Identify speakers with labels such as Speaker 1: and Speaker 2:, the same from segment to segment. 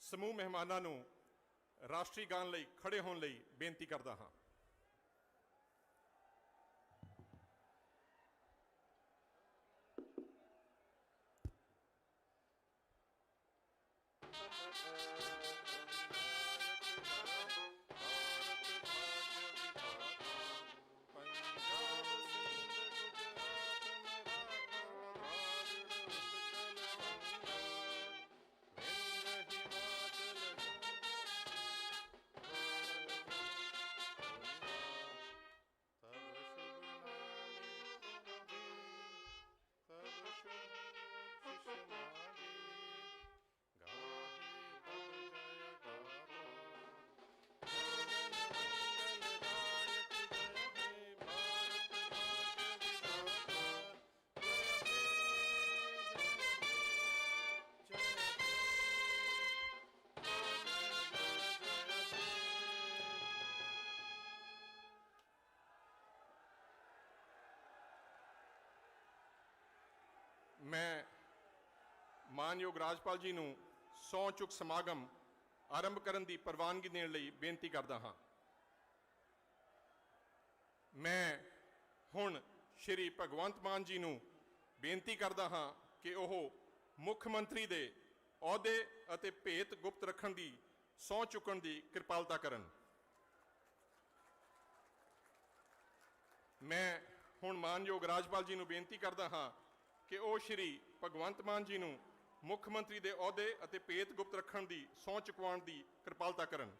Speaker 1: ਸਮੂਹ ਮਹਿਮਾਨਾਂ ਨੂੰ ਰਾਸ਼ਟਰੀ ਗਾਨ ਲਈ ਖੜੇ ਹੋਣ ਲਈ ਬੇਨਤੀ ਕਰਦਾ ਹਾਂ। ਮੈਂ ਮਾਨਯੋਗ ਰਾਜਪਾਲ ਜੀ ਨੂੰ ਸਹੁੰ ਚੁੱਕ ਸਮਾਗਮ ਆਰੰਭ ਕਰਨ ਦੀ ਪ੍ਰਵਾਨਗੀ ਦੇਣ ਲਈ ਬੇਨਤੀ ਕਰਦਾ ਹਾਂ। ਮੈਂ ਹੁਣ ਸ਼੍ਰੀ ਭਗਵੰਤ ਮਾਨ ਜੀ ਨੂੰ ਬੇਨਤੀ ਕਰਦਾ ਹਾਂ ਕਿ ਉਹ ਮੁੱਖ ਮੰਤਰੀ ਦੇ ਅਹੁਦੇ ਅਤੇ ਭੇਤ ਗੁਪਤ ਰੱਖਣ ਦੀ ਸਹੁੰ ਚੁੱਕਣ ਦੀ ਕਿਰਪਾਲਤਾ ਕਰਨ। ਮੈਂ ਹੁਣ ਮਾਨਯੋਗ ਰਾਜਪਾਲ ਜੀ ਨੂੰ ਬੇਨਤੀ ਕਰਦਾ ਹਾਂ ਕਿ ਉਹ ਸ਼੍ਰੀ ਭਗਵੰਤ ਮਾਨ ਜੀ ਨੂੰ ਮੁੱਖ ਮੰਤਰੀ ਦੇ ਅਹੁਦੇ ਅਤੇ ਭੇਤ ਗੁਪਤ ਰੱਖਣ ਦੀ ਸਹੁੰ ਚੁਕਵਾਉਣ ਦੀ ਕਿਰਪਾਲਤਾ ਕਰਨ।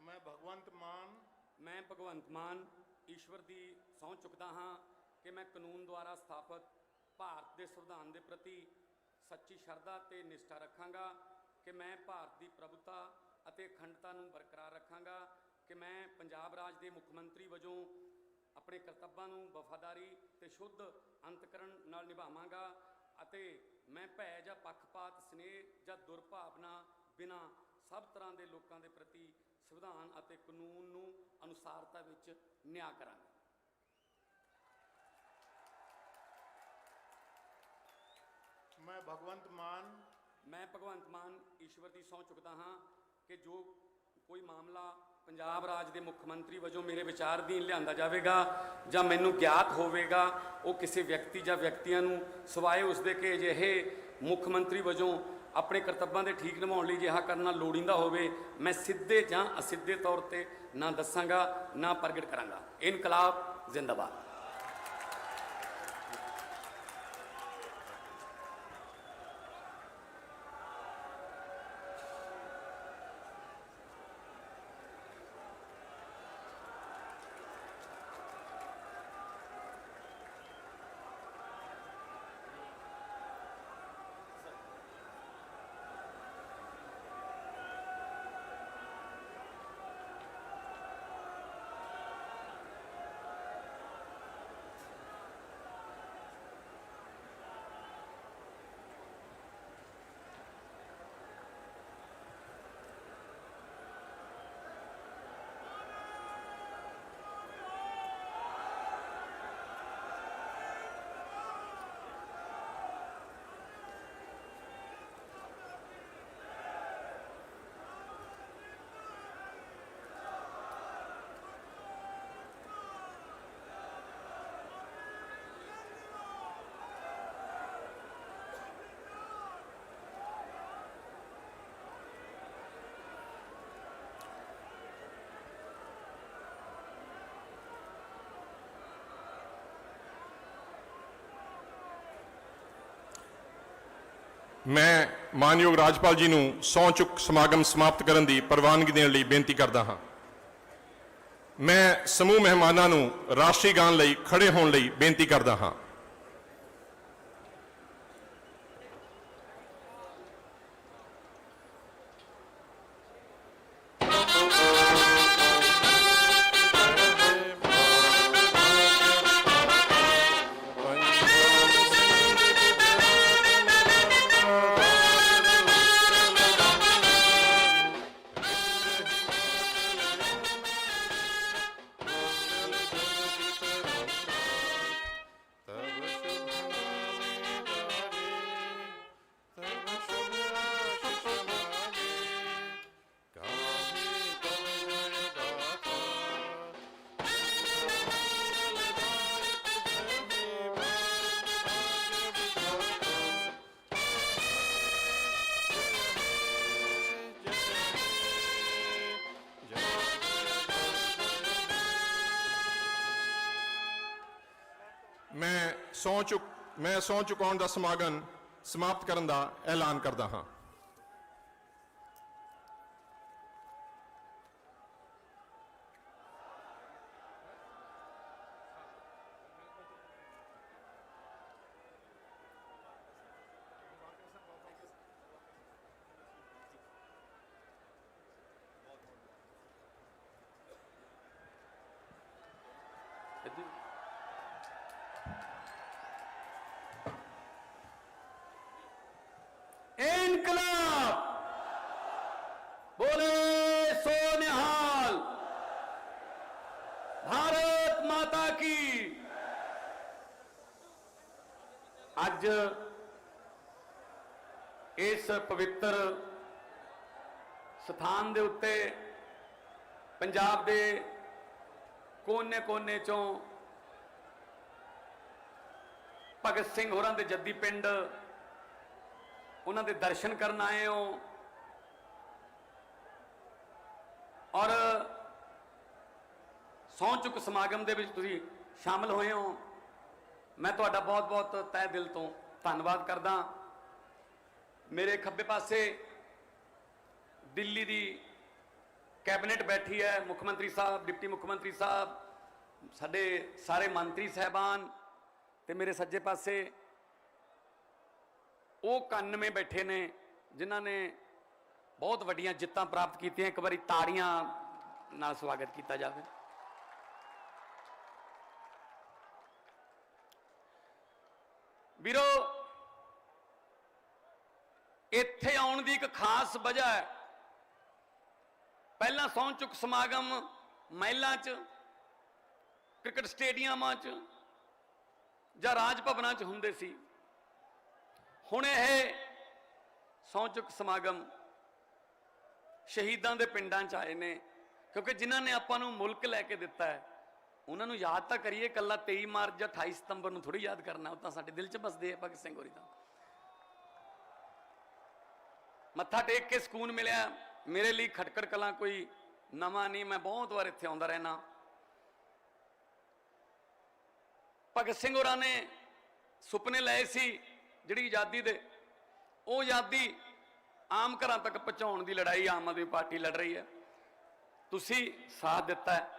Speaker 2: ਮੈਂ ਭਗਵੰਤ ਮਾਨ,
Speaker 3: ਮੈਂ ਭਗਵੰਤ ਮਾਨ ਈਸ਼ਵਰ ਦੀ ਸਹੁੰ ਚੁੱਕਦਾ ਹਾਂ ਕਿ ਮੈਂ ਕਾਨੂੰਨ ਦੁਆਰਾ ਸਥਾਪਿਤ ਭਾਰਤ ਦੇ ਸੰਵਿਧਾਨ ਦੇ ਪ੍ਰਤੀ ਸੱਚੀ ਸ਼ਰਧਾ ਤੇ ਨਿਸ਼ਠਾ ਰੱਖਾਂਗਾ ਕਿ ਮੈਂ ਭਾਰਤ ਦੀ ਪ੍ਰਭੂਤਾ ਅਤੇ ਅਖੰਡਤਾ ਨੂੰ ਬਰਕਰਾਰ ਰੱਖਾਂਗਾ ਕਿ ਮੈਂ ਪੰਜਾਬ ਰਾਜ ਦੇ ਮੁੱਖ ਮੰਤਰੀ ਵਜੋਂ ਆਪਣੇ ਕਰਤੱਵਾਂ ਨੂੰ ਵਫਾਦਾਰੀ ਤੇ ਸ਼ੁੱਧ ਅੰਤਕਰਨ ਨਾਲ ਨਿਭਾਵਾਂਗਾ ਅਤੇ ਮੈਂ ਭੈ ਜਾਂ ਪੱਖਪਾਤ ਸਨੇਹ ਜਾਂ ਦੁਰਭਾਵਨਾ ਬਿਨਾ ਸਭ ਤਰ੍ਹਾਂ ਦੇ ਲੋਕਾਂ ਦੇ ਪ੍ਰਤੀ ਸੰਵਿਧਾਨ ਅਤੇ ਕਾਨੂੰਨ ਨੂੰ ਅਨੁਸਾਰਤਾ ਵਿੱਚ ਨਿਆਂ ਕਰਾਂਗਾ।
Speaker 2: ਮੈਂ ਭਗਵੰਤ ਮਾਨ
Speaker 3: ਮੈਂ ਭਗਵੰਤ ਮਾਨ ਈਸ਼ਵਰ ਦੀ ਸਹੁੰ ਚੁੱਕਦਾ ਹਾਂ। ਕਿ ਜੋ ਕੋਈ ਮਾਮਲਾ ਪੰਜਾਬ ਰਾਜ ਦੇ ਮੁੱਖ ਮੰਤਰੀ ਵਜੋਂ ਮੇਰੇ ਵਿਚਾਰ ਅਧੀਨ ਲਿਆਂਦਾ ਜਾਵੇਗਾ ਜਾਂ ਮੈਨੂੰ ਗਿਆਤ ਹੋਵੇਗਾ, ਉਹ ਕਿਸੇ ਵਿਅਕਤੀ ਜਾਂ ਵਿਅਕਤੀਆਂ ਨੂੰ ਸਿਵਾਏ ਉਸਦੇ ਕਿ ਅਜਿਹੇ ਮੁੱਖ ਮੰਤਰੀ ਵਜੋਂ ਆਪਣੇ ਕਰਤੱਵਾਂ ਦੇ ਠੀਕ ਨਿਭਾਉਣ ਲਈ ਜਿਹਾ ਕਰਨਾ ਲੋੜੀਂਦਾ ਹੋਵੇ, ਮੈਂ ਸਿੱਧੇ ਜਾਂ ਅਸਿੱਧੇ ਤੌਰ ਤੇ ਨਾ ਦੱਸਾਂਗਾ, ਨਾ ਪ੍ਰਗਟ ਕਰਾਂਗਾ। ਇਨਕਲਾਬ ਜ਼ਿੰਦਾਬਾਦ।
Speaker 1: ਮੈਂ ਮਾਨਯੋਗ ਰਾਜਪਾਲ ਜੀ ਨੂੰ ਸਹੁੰ ਚੁੱਕ ਸਮਾਗਮ ਸਮਾਪਤ ਕਰਨ ਦੀ ਪ੍ਰਵਾਨਗੀ ਦੇਣ ਲਈ ਬੇਨਤੀ ਕਰਦਾ ਹਾਂ। ਮੈਂ ਸਮੂਹ ਮਹਿਮਾਨਾਂ ਨੂੰ ਰਾਸ਼ਟਰੀ ਗਾਨ ਲਈ ਖੜੇ ਹੋਣ ਲਈ ਬੇਨਤੀ ਕਰਦਾ ਹਾਂ। ਸਹੁੰ ਚੁੱਕ ਮੈਂ ਸਹੁੰ ਚੁਕਾਉਣ ਦਾ ਸਮਾਗਮ ਸਮਾਪਤ ਕਰਨ ਦਾ ਐਲਾਨ ਕਰਦਾ ਹਾਂ
Speaker 3: ਇਨਕਲਾਬ ਬੋਲੇ ਸੋ ਨਿਹਾਲ ਭਾਰਤ ਮਾਤਾ ਕੀ ਅੱਜ ਇਸ ਪਵਿੱਤਰ ਸਥਾਨ ਦੇ ਉੱਤੇ ਪੰਜਾਬ ਦੇ ਕੋਨੇ-ਕੋਨੇ ਚੋਂ ਭਗਤ ਸਿੰਘ ਹੋਰਾਂ ਦੇ ਜੱਦੀ ਪਿੰਡ, ਉਹਨਾਂ ਦੇ ਦਰਸ਼ਨ ਕਰਨ ਆਏ ਹੋ। ਔਰ ਸਹੁੰ ਚੁੱਕ ਸਮਾਗਮ ਦੇ ਵਿੱਚ ਤੁਸੀਂ ਸ਼ਾਮਲ ਹੋਏ ਹੋ। ਮੈਂ ਤੁਹਾਡਾ ਬਹੁਤ-ਬਹੁਤ ਤਹਿ ਦਿਲ ਤੋਂ ਧੰਨਵਾਦ ਕਰਦਾ। ਮੇਰੇ ਖੱਬੇ ਪਾਸੇ ਦਿੱਲੀ ਦੀ ਕੈਬਨਿਟ ਬੈਠੀ ਹੈ, ਮੁੱਖ ਮੰਤਰੀ ਸਾਹਿਬ, ਡਿਪਟੀ ਮੁੱਖ ਮੰਤਰੀ ਸਾਹਿਬ, ਸਾਡੇ ਸਾਰੇ ਮੰਤਰੀ ਸਹਿਬਾਨ ਤੇ ਮੇਰੇ ਸੱਜੇ ਪਾਸੇ ਉਹ 91 ਬੈਠੇ ਨੇ, ਜਿਨ੍ਹਾਂ ਨੇ ਬਹੁਤ ਵੱਡੀਆਂ ਜਿੱਤਾਂ ਪ੍ਰਾਪਤ ਕੀਤੀਆਂ। ਇੱਕ ਵਾਰੀ ਤਾੜੀਆਂ ਨਾਲ ਸਵਾਗਤ ਕੀਤਾ ਜਾਵੇ। ਵੀਰੋ, ਇੱਥੇ ਆਉਣ ਦੀ ਇੱਕ ਖਾਸ ਵਜ੍ਹਾ ਹੈ। ਪਹਿਲਾਂ ਸਹੁੰ ਚੁੱਕ ਸਮਾਗਮ ਮਹਿਲਾਂ 'ਚ, ਕ੍ਰਿਕਟ ਸਟੇਡੀਅਮਾਂ 'ਚ ਜਾਂ ਰਾਜ ਭਵਨਾਂ 'ਚ ਹੁੰਦੇ ਸੀ। ਹੁਣ ਇਹ ਸਹੁੰ ਚੁੱਕ ਸਮਾਗਮ ਸ਼ਹੀਦਾਂ ਦੇ ਪਿੰਡਾਂ 'ਚ ਆਏ ਨੇ, ਕਿਉਂਕਿ ਜਿਨ੍ਹਾਂ ਨੇ ਆਪਾਂ ਨੂੰ ਮੁਲਕ ਲੈ ਕੇ ਦਿੱਤਾ ਹੈ। ਉਹਨਾਂ ਨੂੰ ਯਾਦ ਤਾਂ ਕਰੀਏ ਕੱਲਾ 23 ਮਾਰਚ ਜਾਂ 28 ਸਤੰਬਰ ਨੂੰ ਥੋੜੀ ਯਾਦ ਕਰਨਾ, ਉਹ ਤਾਂ ਸਾਡੇ ਦਿਲ 'ਚ ਬਸਦੇ ਆ ਭਗਤ ਸਿੰਘ ਹੋਰੀ ਤਾਂ। ਮੱਥਾ ਟੇਕ ਕੇ ਸਕੂਨ ਮਿਲਿਆ। ਮੇਰੇ ਲਈ ਖਟਕੜ ਕਲਾਂ ਕੋਈ ਨਵਾਂ ਨਹੀਂ, ਮੈਂ ਬਹੁਤ ਵਾਰ ਇੱਥੇ ਆਉਂਦਾ ਰਹਿਣਾ ਭਗਤ ਸਿੰਘ ਹੋਰਾਂ ਨੇ ਸੁਪਨੇ ਲਏ ਸੀ ਜਿਹੜੀ ਆਜ਼ਾਦੀ ਦੇ। ਉਹ ਆਜ਼ਾਦੀ ਆਮ ਘਰਾਂ ਤੱਕ ਪਹੁੰਚਾਉਣ ਦੀ ਲੜਾਈ ਆਮ ਆਦਮੀ ਪਾਰਟੀ ਲੜ ਰਹੀ ਹੈ। ਤੁਸੀਂ ਸਾਥ ਦਿੱਤਾ ਹੈ।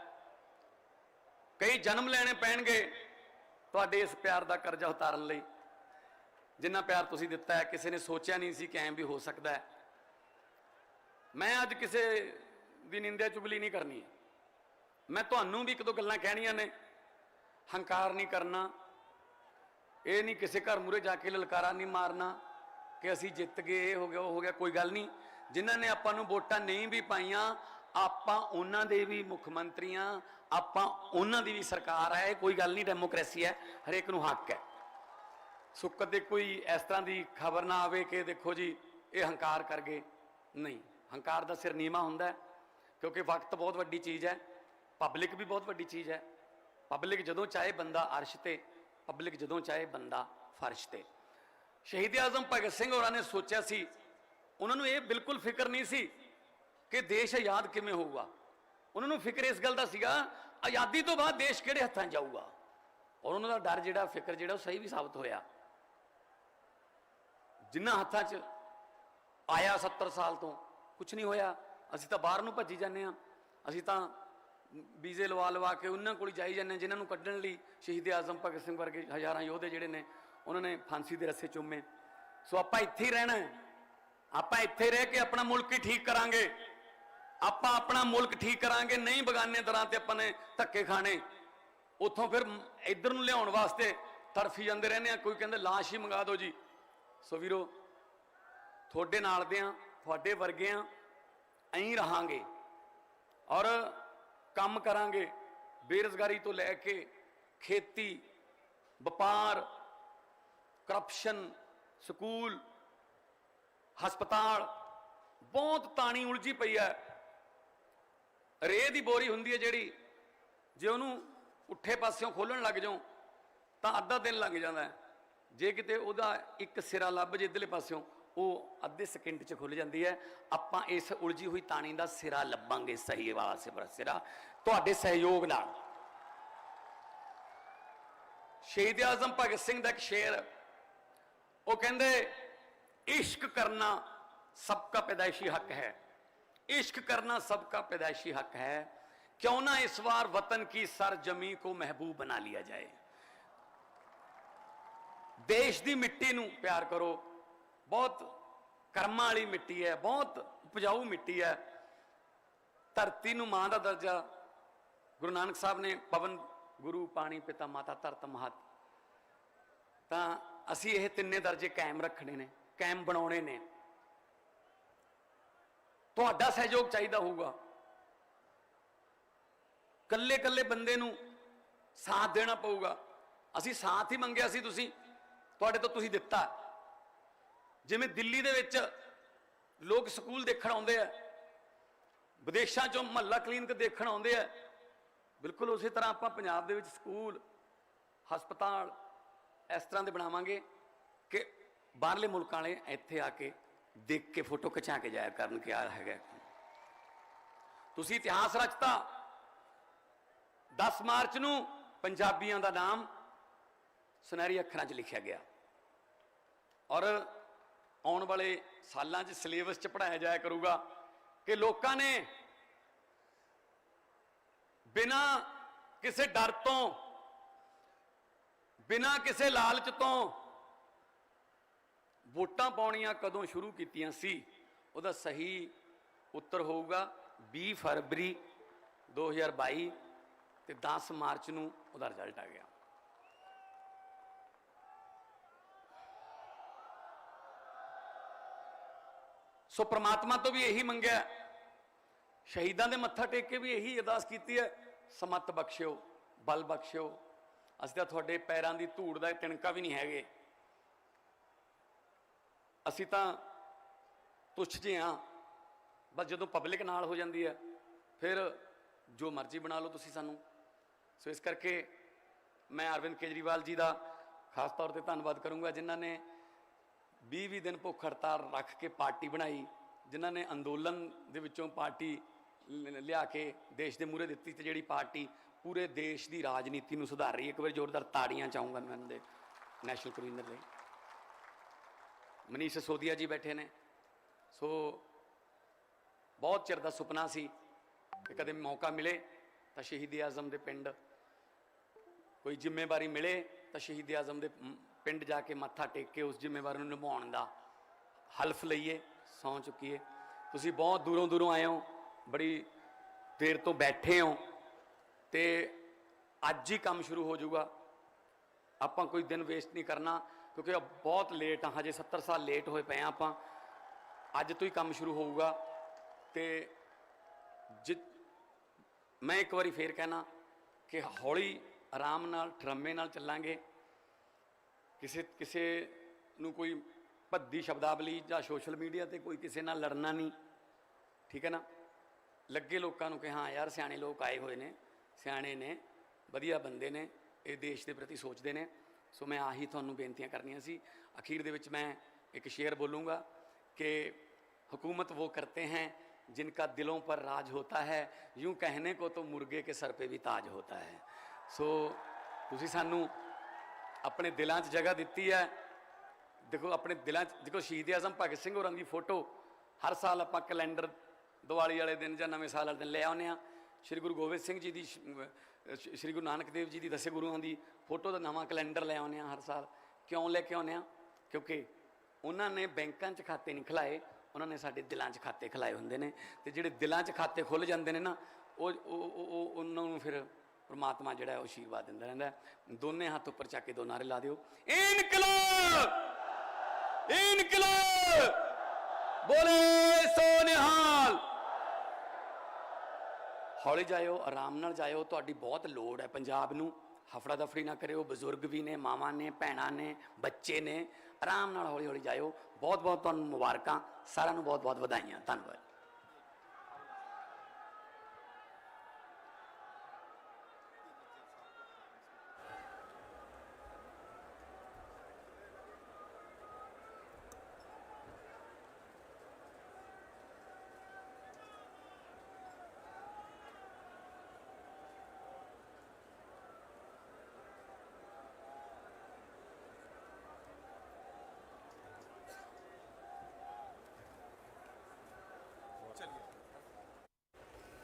Speaker 3: ਕਈ ਜਨਮ ਲੈਣੇ ਪੈਣਗੇ ਤੁਹਾਡੇ ਇਸ ਪਿਆਰ ਦਾ ਕਰਜ਼ਾ ਉਤਾਰਨ ਲਈ। ਜਿੰਨਾ ਪਿਆਰ ਤੁਸੀਂ ਦਿੱਤਾ ਹੈ, ਕਿਸੇ ਨੇ ਸੋਚਿਆ ਨਹੀਂ ਸੀ ਕਿ ਐਂ ਵੀ ਹੋ ਸਕਦਾ ਹੈ। ਮੈਂ ਅੱਜ ਕਿਸੇ ਦੀ ਨਿੰਦਿਆ ਚੁਗਲੀ ਨਹੀਂ ਕਰਨੀ ਮੈਂ ਤੁਹਾਨੂੰ ਵੀ ਇੱਕ ਦੋ ਗੱਲਾਂ ਕਹਿਣੀਆਂ ਨੇ। ਹੰਕਾਰ ਨਹੀਂ ਕਰਨਾ। ਇਹ ਨਹੀਂ ਕਿਸੇ ਘਰ ਮੂਰੇ ਜਾ ਕੇ ਲਲਕਾਰਾ ਨਹੀਂ ਮਾਰਨਾ ਕਿ ਅਸੀਂ ਜਿੱਤ ਗਏ, ਇਹ ਹੋ ਗਿਆ, ਉਹ ਹੋ ਗਿਆ, ਕੋਈ ਗੱਲ ਨਹੀਂ। ਜਿਨ੍ਹਾਂ ਨੇ ਆਪਾਂ ਨੂੰ ਵੋਟਾਂ ਨਹੀਂ ਵੀ ਪਾਈਆਂ ਆਪਾਂ ਉਹਨਾਂ ਦੇ ਵੀ ਮੁੱਖ ਮੰਤਰੀਆਂ, ਆਪਾਂ ਉਹਨਾਂ ਦੀ ਵੀ ਸਰਕਾਰ ਹੈ, ਇਹ ਕੋਈ ਗੱਲ ਨਹੀਂ, ਡੈਮੋਕ੍ਰੇਸੀ ਹੈ, ਹਰੇਕ ਨੂੰ ਹੱਕ ਹੈ। ਸੋ ਕਦੇ ਕੋਈ ਇਸ ਤਰ੍ਹਾਂ ਦੀ ਖਬਰ ਨਾ ਆਵੇ ਕਿ ਦੇਖੋ ਜੀ, ਇਹ ਹੰਕਾਰ ਕਰ ਗਏ। ਨਹੀਂ, ਹੰਕਾਰ ਦਾ ਸਿਰ ਨੀਵਾ ਹੁੰਦਾ ਕਿਉਂਕਿ ਵਕਤ ਬਹੁਤ ਵੱਡੀ ਚੀਜ਼ ਹੈ, ਪਬਲਿਕ ਵੀ ਬਹੁਤ ਵੱਡੀ ਚੀਜ਼ ਹੈ। ਪਬਲਿਕ ਜਦੋਂ ਚਾਹੇ ਬੰਦਾ ਅਰਸ਼ ਤੇ, ਪਬਲਿਕ ਜਦੋਂ ਚਾਹੇ ਬੰਦਾ ਫਰਸ਼ ਤੇ। ਸ਼ਹੀਦ ਆਜ਼ਮ ਭਗਤ ਸਿੰਘ ਹੋਰਾਂ ਨੇ ਸੋਚਿਆ ਸੀ, ਉਹਨਾਂ ਨੂੰ ਇਹ ਬਿਲਕੁਲ ਫਿਕਰ ਨਹੀਂ ਸੀ ਕਿ ਦੇਸ਼ ਆਜ਼ਾਦ ਕਿਵੇਂ ਹੋਊਗਾ? ਉਹਨਾਂ ਨੂੰ ਫਿਕਰ ਇਸ ਗੱਲ ਦਾ ਸੀਗਾ, ਆਜ਼ਾਦੀ ਤੋਂ ਬਾਅਦ ਦੇਸ਼ ਕਿਹੜੇ ਹੱਥਾਂ 'ਚ ਜਾਊਗਾ? ਔਰ ਉਹਨਾਂ ਦਾ ਡਰ ਜਿਹੜਾ, ਫਿਕਰ ਜਿਹੜਾ, ਉਹ ਸਹੀ ਵੀ ਸਾਬਤ ਹੋਇਆ। ਜਿੰਨਾ ਹੱਥਾਂ 'ਚ ਆਇਆ 70 ਸਾਲ ਤੋਂ ਕੁਝ ਨਹੀਂ ਹੋਇਆ। ਅਸੀਂ ਤਾਂ ਬਾਹਰ ਨੂੰ ਭੱਜੀ ਜਾਂਦੇ ਆ ਅਸੀਂ ਤਾਂ ਵੀਜ਼ੇ ਲਵਾ ਲਵਾ ਕੇ ਉਹਨਾਂ ਕੋਲ ਜਾਈ ਜਾਂਦੇ ਹਾਂ, ਜਿਨ੍ਹਾਂ ਨੂੰ ਕੱਢਣ ਲਈ ਸ਼ਹੀਦ ਆਜ਼ਮ ਭਗਤ ਸਿੰਘ ਵਰਗੇ ਹਜ਼ਾਰਾਂ ਯੋਧੇ ਜਿਹੜੇ ਨੇ, ਉਹਨਾਂ ਨੇ ਫਾਂਸੀ ਦੇ ਰੱਸੇ ਚੁੰਮੇ। ਸੋ ਆਪਾਂ ਇੱਥੇ ਹੀ ਰਹਿਣਾ ਆਪਾਂ ਇੱਥੇ ਰਹਿ ਕੇ ਆਪਣਾ ਮੁਲਕ ਹੀ ਠੀਕ ਕਰਾਂਗੇ। ਆਪਾਂ ਆਪਣਾ ਮੁਲਕ ਠੀਕ ਕਰਾਂਗੇ, ਨਹੀਂ ਬਗਾਨੇ ਦਰਾਂ ਤੇ ਆਪਾਂ ਨੇ ਧੱਕੇ ਖਾਣੇ। ਉੱਥੋਂ ਫਿਰ ਇੱਧਰ ਨੂੰ ਲਿਆਉਣ ਵਾਸਤੇ ਤੜਫੀ ਜਾਂਦੇ ਰਹਿੰਦੇ ਆ, ਕੋਈ ਕਹਿੰਦੇ ਲਾਸ਼ ਹੀ ਮੰਗਾ ਦਿਓ ਜੀ। ਸੋ ਵੀਰੋ, ਤੁਹਾਡੇ ਨਾਲ ਦੇ ਆ ਤੁਹਾਡੇ ਵਰਗੇ ਆ ਐਂ ਰਹਾਂਗੇ ਔਰ ਕੰਮ ਕਰਾਂਗੇ ਬੇਰੁਜ਼ਗਾਰੀ ਤੋਂ ਲੈ ਕੇ ਖੇਤੀ, ਵਪਾਰ ਕਰਪਸ਼ਨ ਸਕੂਲ, ਹਸਪਤਾਲ, ਬਹੁਤ ਤਾਣੀ ਉਲਝੀ ਪਈ ਹੈ। ਰੇਹ ਦੀ ਬੋਰੀ ਹੁੰਦੀ ਹੈ ਜਿਹੜੀ, ਜੇ ਉਹਨੂੰ ਉੱਠੇ ਪਾਸਿਓਂ ਖੋਲਣ ਲੱਗ ਜਾਓ ਤਾਂ ਅੱਧਾ ਦਿਨ ਲੱਗ ਜਾਂਦਾ ਹੈ। ਜੇ ਕਿਤੇ ਉਹਦਾ ਇੱਕ ਸਿਰਾ ਲੱਭ ਜੇ ਇਧਰਲੇ ਪਾਸਿਓਂ, ਉਹ ਅੱਧੇ ਸਕਿੰਟ 'ਚ ਖੁੱਲ ਜਾਂਦੀ ਹੈ। ਆਪਾਂ ਇਸ ਉਲਝੀ ਹੋਈ ਤਾਣੀ ਦਾ ਸਿਰਾ ਲੱਭਾਂਗੇ ਸਹੀ ਵਾਲਾ ਸਿਰਾ ਸਿਰਾ। ਤੁਹਾਡੇ ਸਹਿਯੋਗ ਨਾਲ। ਸ਼ਹੀਦ ਆਜ਼ਮ ਭਗਤ ਸਿੰਘ ਦਾ ਇੱਕ ਸ਼ੇਰ, ਉਹ ਕਹਿੰਦੇ, ਇਸ਼ਕ ਕਰਨਾ ਸਭ ਦਾ ਪੈਦਾਇਸ਼ੀ ਹੱਕ ਹੈ। इश्क करना सबका पैदाइशी हक है क्यों ना इस बार वतन की सरजमी को महबूब बना लिया जाए ਦੇਸ਼ ਦੀ ਮਿੱਟੀ ਨੂੰ ਪਿਆਰ ਕਰੋ ਬਹੁਤ ਕਰਮਾਂ ਵਾਲੀ ਮਿੱਟੀ ਹੈ ਬਹੁਤ ਉਪਜਾਊ ਮਿੱਟੀ ਹੈ ਧਰਤੀ ਨੂੰ ਮਾਂ ਦਾ ਦਰਜਾ ਗੁਰੂ ਨਾਨਕ ਸਾਹਿਬ ਨੇ ਪਵਨ ਗੁਰੂ ਪਾਣੀ ਪਿਤਾ ਮਾਤਾ ਧਰਤ ਮਹਤ ਤਾਂ ਅਸੀਂ ਇਹ ਤਿੰਨੇ ਦਰਜੇ ਕਾਇਮ ਰੱਖਣੇ ਨੇ ਕਾਇਮ ਬਣਾਉਣੇ ਨੇ ਤੁਹਾਡਾ ਸਹਿਯੋਗ ਚਾਹੀਦਾ ਹੋਊਗਾ। ਕੱਲੇ ਕੱਲੇ ਬੰਦੇ ਨੂੰ ਸਾਥ ਦੇਣਾ ਪਊਗਾ। ਅਸੀਂ ਸਾਥ ਹੀ ਮੰਗਿਆ ਸੀ ਤੁਸੀਂ, ਤੁਹਾਡੇ ਤੋਂ ਤੁਸੀਂ ਦਿੱਤਾ। ਜਿਵੇਂ ਦਿੱਲੀ ਦੇ ਵਿੱਚ ਲੋਕ ਸਕੂਲ ਦੇਖਣ ਆਉਂਦੇ ਆ, ਵਿਦੇਸ਼ਾਂ ਚੋਂ ਮਹੱਲਾ ਕਲੀਨਿਕ ਦੇਖਣ ਆਉਂਦੇ ਆ, ਬਿਲਕੁਲ ਉਸੇ ਤਰ੍ਹਾਂ ਆਪਾਂ ਪੰਜਾਬ ਦੇ ਵਿੱਚ ਸਕੂਲ, ਹਸਪਤਾਲ ਇਸ ਤਰ੍ਹਾਂ ਦੇ ਬਣਾਵਾਂਗੇ ਕਿ ਬਾਹਰਲੇ ਮੁਲਕਾਂ ਵਾਲੇ ਇੱਥੇ ਆ ਕੇ ਦੇਖ ਕੇ ਫੋਟੋ ਖਿਚਾ ਕੇ ਜਾਇਆ ਕਰਨ, ਕਿ ਆ ਹੈਗਾ। ਤੁਸੀਂ ਇਤਿਹਾਸ ਰਚਤਾ। 10 ਮਾਰਚ ਨੂੰ ਪੰਜਾਬੀਆਂ ਦਾ ਨਾਮ ਸੁਨਹਿਰੀ ਅੱਖਰਾਂ 'ਚ ਲਿਖਿਆ ਗਿਆ। ਔਰ ਆਉਣ ਵਾਲੇ ਸਾਲਾਂ 'ਚ ਸਿਲੇਬਸ 'ਚ ਪੜਾਇਆ ਜਾਇਆ ਕਰੂਗਾ ਕਿ ਲੋਕਾਂ ਨੇ ਬਿਨਾ ਕਿਸੇ ਡਰ ਤੋਂ, ਬਿਨਾ ਕਿਸੇ ਲਾਲਚ ਤੋਂ ਵੋਟਾਂ ਪਾਉਣੀਆਂ ਕਦੋਂ ਸ਼ੁਰੂ ਕੀਤੀਆਂ ਸੀ? ਉਹਦਾ ਸਹੀ ਉੱਤਰ ਹੋਊਗਾ 20 ਫਰਵਰੀ 2022 ਤੇ 10 ਮਾਰਚ ਨੂੰ ਉਹਦਾ ਰਿਜ਼ਲਟ ਆ ਗਿਆ। ਸੋ ਪ੍ਰਮਾਤਮਾ ਤੋਂ ਵੀ ਇਹੀ ਮੰਗਿਆ ਸ਼ਹੀਦਾਂ ਦੇ ਮੱਥਾ ਟੇਕ ਕੇ ਵੀ ਇਹੀ ਅਰਦਾਸ ਕੀਤੀ ਹੈ, ਸਮਤ ਬਖਸ਼ਿਓ, ਬਲ ਬਖਸ਼ਿਓ। ਅਸੀਂ ਤਾਂ ਤੁਹਾਡੇ ਪੈਰਾਂ ਦੀ ਧੂੜ ਦਾ ਤਿਣਕਾ ਵੀ ਨਹੀਂ ਹੈਗੇ। ਅਸੀਂ ਤਾਂ ਤੁੱਛ ਜਿਹੇ ਹਾਂ। ਬਸ ਜਦੋਂ ਪਬਲਿਕ ਨਾਲ ਹੋ ਜਾਂਦੀ ਹੈ, ਫਿਰ ਜੋ ਮਰਜ਼ੀ ਬਣਾ ਲਓ ਤੁਸੀਂ ਸਾਨੂੰ। ਸੋ ਇਸ ਕਰਕੇ ਮੈਂ ਅਰਵਿੰਦ ਕੇਜਰੀਵਾਲ ਜੀ ਦਾ ਖਾਸ ਤੌਰ ਤੇ ਧੰਨਵਾਦ ਕਰੂੰਗਾ, ਜਿਨ੍ਹਾਂ ਨੇ 20-20 ਦਿਨ ਭੁੱਖ ਹੜਤਾਲ ਰੱਖ ਕੇ ਪਾਰਟੀ ਬਣਾਈ, ਜਿਨ੍ਹਾਂ ਨੇ ਅੰਦੋਲਨ ਦੇ ਵਿੱਚੋਂ ਪਾਰਟੀ ਲ- ਲਿਆ ਕੇ ਦੇਸ਼ ਦੇ ਮੂਹਰੇ ਦਿੱਤੀ ਤੇ ਜਿਹੜੀ ਪਾਰਟੀ ਪੂਰੇ ਦੇਸ਼ ਦੀ ਰਾਜਨੀਤੀ ਨੂੰ ਸੁਧਾਰ ਰਹੀ ਹੈ। ਇੱਕ ਵਾਰ ਜ਼ੋਰਦਾਰ ਤਾੜੀਆਂ ਚਾਹੂੰਗਾ ਮੈਂ ਉਹਨਾਂ ਦੇ ਨੈਸ਼ਨਲ ਕਨਵੀਨਰ ਲਈ। ਮਨੀਸ਼ ਸੋਦੀਆ ਜੀ ਬੈਠੇ ਨੇ। ਸੋ ਬਹੁਤ ਚਿਰ ਦਾ ਸੁਪਨਾ ਸੀ ਕਿ ਕਦੇ ਮੌਕਾ ਮਿਲੇ ਤਾਂ ਸ਼ਹੀਦ ਆਜ਼ਮ ਦੇ ਪਿੰਡ। ਕੋਈ ਜ਼ਿੰਮੇਵਾਰੀ ਮਿਲੇ ਤਾਂ ਸ਼ਹੀਦ ਆਜ਼ਮ ਦੇ ਪਿੰਡ ਜਾ ਕੇ ਮੱਥਾ ਟੇਕ ਕੇ ਉਸ ਜ਼ਿੰਮੇਵਾਰੀ ਨੂੰ ਨਿਭਾਉਣ ਦਾ ਹਲਫ ਲਈਏ ਸੌਂ ਚੁੱਕੀਏ। ਤੁਸੀਂ ਬਹੁਤ ਦੂਰੋਂ ਦੂਰੋਂ ਆਏ ਹੋ, ਬੜੀ ਦੇਰ ਤੋਂ ਬੈਠੇ ਹੋ ਤੇ ਅੱਜ ਹੀ ਕੰਮ ਸ਼ੁਰੂ ਹੋ ਜਾਊਗਾ। ਆਪਾਂ ਕੋਈ ਦਿਨ ਵੇਸਟ ਨਹੀਂ ਕਰਨਾ। ਕਿਉਂਕਿ ਇਹ ਬਹੁਤ ਲੇਟ ਆ, ਹਜੇ 70 ਸਾਲ ਲੇਟ ਹੋਏ ਪਏ ਆ ਆਪਾਂ। ਅੱਜ ਤੋਂ ਹੀ ਕੰਮ ਸ਼ੁਰੂ ਹੋਊਗਾ ਤੇ ਜਿ ਮੈਂ ਇੱਕ ਵਾਰੀ ਫੇਰ ਕਹਿਣਾ ਕਿ ਹੌਲੀ ਆਰਾਮ ਨਾਲ, ਠਰਮੇ ਨਾਲ ਚੱਲਾਂਗੇ। ਕਿਸੇ ਕਿਸੇ ਨੂੰ ਕੋਈ ਭੱਦੀ ਸ਼ਬਦਾਵਲੀ ਜਾਂ ਸੋਸ਼ਲ ਮੀਡੀਆ ਤੇ ਕੋਈ ਕਿਸੇ ਨਾਲ ਲੜਨਾ ਨਹੀਂ, ਠੀਕ ਹੈ ਨਾ? ਲੱਗੇ ਲੋਕਾਂ ਨੂੰ ਕਿ ਹਾਂ ਯਾਰ ਸਿਆਣੇ ਲੋਕ ਆਏ ਹੋਏ ਨੇ, ਸਿਆਣੇ ਨੇ, ਵਧੀਆ ਬੰਦੇ ਨੇ, ਇਹ ਦੇਸ਼ ਦੇ ਪ੍ਰਤੀ ਸੋਚਦੇ ਨੇ। ਸੋ ਮੈਂ ਆਹੀ ਤੁਹਾਨੂੰ ਬੇਨਤੀਆਂ ਕਰਨੀਆਂ ਸੀ ਅਖੀਰ ਦੇ ਵਿੱਚ ਮੈਂ ਇੱਕ ਸ਼ੇਰ ਬੋਲੂੰਗਾ ਕਿ हुकूमत वो करते हैं जिनका दिलों पर राज होता है यूं कहने को तो मुर्गे के सर पे भी ताज होता है ਸੋ ਤੁਸੀਂ ਸਾਨੂੰ ਆਪਣੇ ਦਿਲਾਂ 'ਚ ਜਗ੍ਹਾ ਦਿੱਤੀ ਹੈ ਦੇਖੋ ਆਪਣੇ ਦਿਲਾਂ 'ਚ ਦੇਖੋ ਸ਼ਹੀਦ ਆਜ਼ਮ ਭਗਤ ਸਿੰਘ ਹੋਰਾਂ ਦੀ ਫੋਟੋ ਹਰ ਸਾਲ ਆਪਾਂ ਕੈਲੰਡਰ ਦੀਵਾਲੀ ਵਾਲੇ ਦਿਨ ਜਾਂ ਨਵੇਂ ਸਾਲ ਵਾਲੇ ਦਿਨ ਲੈ ਆਉਂਦੇ ਆ ਸ੍ਰੀ ਗੁਰੂ ਗੋਬਿੰਦ ਸਿੰਘ ਜੀ ਦੀ ਸ਼- ਅਹ ਸ਼- ਸ੍ਰੀ ਗੁਰੂ ਨਾਨਕ ਦੇਵ ਜੀ ਦੀ ਦਸੇ ਗੁਰੂਆਂ ਦੀ ਫੋਟੋ ਦਾ ਨਵਾਂ ਕੈਲੰਡਰ ਲੈ ਆਉਂਦੇ ਆ ਹਰ ਸਾਲ। ਕਿਉਂ ਲੈ ਕੇ ਆਉਂਦੇ ਆ ਕਿਉਂਕਿ ਉਹਨਾਂ ਨੇ ਬੈਂਕਾਂ 'ਚ ਖਾਤੇ ਨਹੀਂ ਖਲਾਏ, ਉਹਨਾਂ ਨੇ ਸਾਡੇ ਦਿਲਾਂ 'ਚ ਖਾਤੇ ਖਲਾਏ ਹੁੰਦੇ ਨੇ ਤੇ ਜਿਹੜੇ ਦਿਲਾਂ 'ਚ ਖਾਤੇ ਖੁੱਲ ਜਾਂਦੇ ਨੇ ਨਾ, ਉਹ ਉਹ ਉਹਨਾਂ ਨੂੰ ਫਿਰ ਪਰਮਾਤਮਾ ਜਿਹੜਾ ਉਹ ਆਸ਼ੀਰਵਾਦ ਦਿੰਦਾ ਰਹਿੰਦਾ ਦੋਨੇ ਹੱਥ ਉੱਪਰ ਚੱਕ ਕੇ ਦੋ ਨਾਰੇ ਲਾ ਦਿਓ। ਇਨਕਲਾਬ! ਇਨਕਲਾਬ! ਬੋਲੇ ਸੋ ਹੌਲੀ ਜਾਇਓ, ਆਰਾਮ ਨਾਲ ਜਾਇਓ, ਤੁਹਾਡੀ ਬਹੁਤ ਲੋੜ ਹੈ। ਪੰਜਾਬ ਨੂੰ ਹਫੜਾ ਦਫੜੀ ਨਾ ਕਰਿਓ, ਬਜ਼ੁਰਗ ਵੀ ਨੇ, ਮਾਵਾਂ ਨੇ, ਭੈਣਾਂ ਨੇ, ਬੱਚੇ ਨੇ, ਆਰਾਮ ਨਾਲ ਹੌਲੀ ਹੌਲੀ ਜਾਇਓ। ਬਹੁਤ ਬਹੁਤ ਤੁਹਾਨੂੰ ਮੁਬਾਰਕਾਂ, ਸਾਰਿਆਂ ਨੂੰ ਬਹੁਤ ਬਹੁਤ ਵਧਾਈਆਂ। ਧੰਨਵਾਦ।